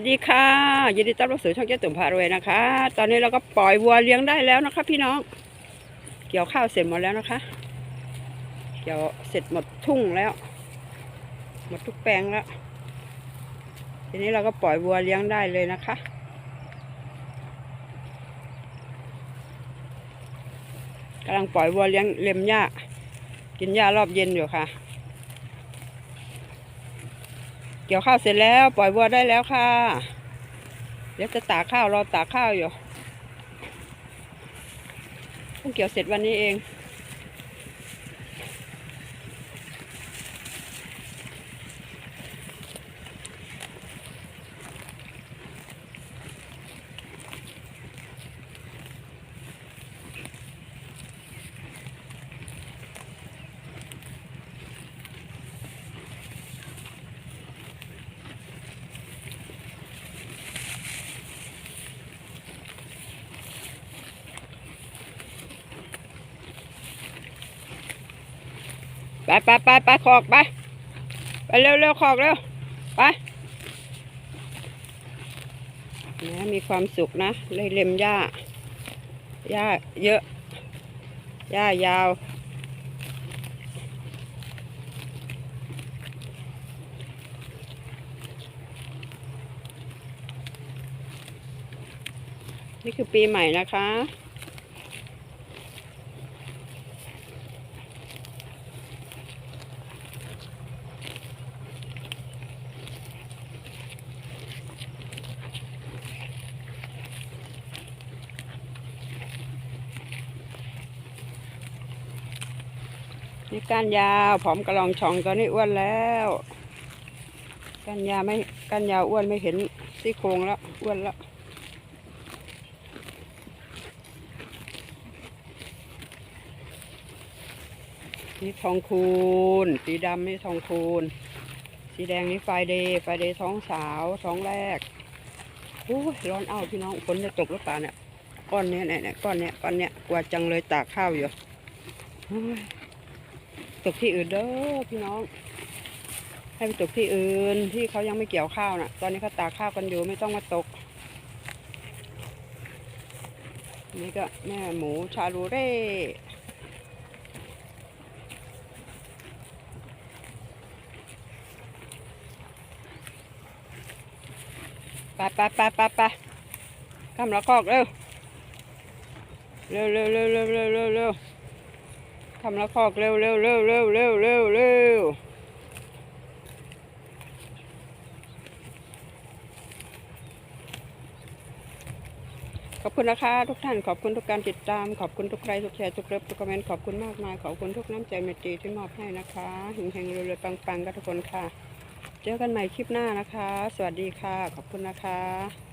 วัสดีค่ะยินดีต้อนรับสู่ช่องเจ๊ตุ่มพารวยนะคะ ตอนนี้เราก็ปล่อยวัวเลี้ยงได้แล้วนะคะ พี่น้อง เกี่ยวข้าวเสร็จหมดแล้วนะคะ เกี่ยวเสร็จหมดทุ่งแล้ว หมดทุกแปลงแล้ว ทีนี้เราก็ปล่อยวัวเลี้ยงได้เลยนะคะ กำลังปล่อยวัวเลี้ยงเล็มหญ้า กินหญ้ารอบเย็นอยู่ค่ะ เกี่ยวข้าวเสร็จแล้วปล่อยวัวได้แล้วค่ะ เดี๋ยวจะตากข้าวรอตากข้าวอยู่เพิ่งเกี่ยวเสร็จวันนี้เอง ไปไปไปไปขอกไปไปเร็วเร็วขอกเร็วไปนะมีความสุขนะเลยเล็มหญ้าหญ้าเยอะหญ้ายาวนี่คือปีใหม่นะคะ นี่ก้านยาวผอมกระลองช่องตอนนี้อ้วนแล้วก้านยาวไม่ก้านยาวอ้วนไม่เห็นซี่โครงแล้วอ้วนแล้วนี่ทองคูณ สีดำนี่ทองคูณ สีแดงนี่ไฟเดย์ไฟเดย์ท้องสาวท้องแรกโอ้ยร้อนเอ้าพี่น้องฝนจะตกหรือเปล่าเนี่ยก้อนเนี้ยเนี่ยเนี่ยก้อนเนี้ยก้อนเนี้ยกว่าจังเลยตากข้าวอยู่ ตกที่อื่นเด้อพี่น้อง ให้ไปตกที่อื่นที่เขายังไม่เกี่ยวข้าวน่ะ ตอนนี้เขาตากข้าวกันอยู่ไม่ต้องมาตก นี่ก็แม่หมูชาลูเร่ปไปไปไปไปข้ามละคอกเร็วเร็วเร็วเร็วเร็วเร็วเร็ว ทำแล้วคอกเร็วเร็วเร็วเร็วเร็วเร็วเร็วขอบคุณนะคะทุกท่านขอบคุณทุกการติดตาม ขอบคุณทุกใครทุกแชร์ทุกเลิฟทุกคอมเมนต์ขอบคุณมากมาย ขอบคุณทุกน้ำใจเมตตีที่มอบให้นะคะหึงแหงรวยๆปังๆกันทุกคนค่ะ เจอกันใหม่คลิปหน้านะคะ สวัสดีค่ะ ขอบคุณนะคะ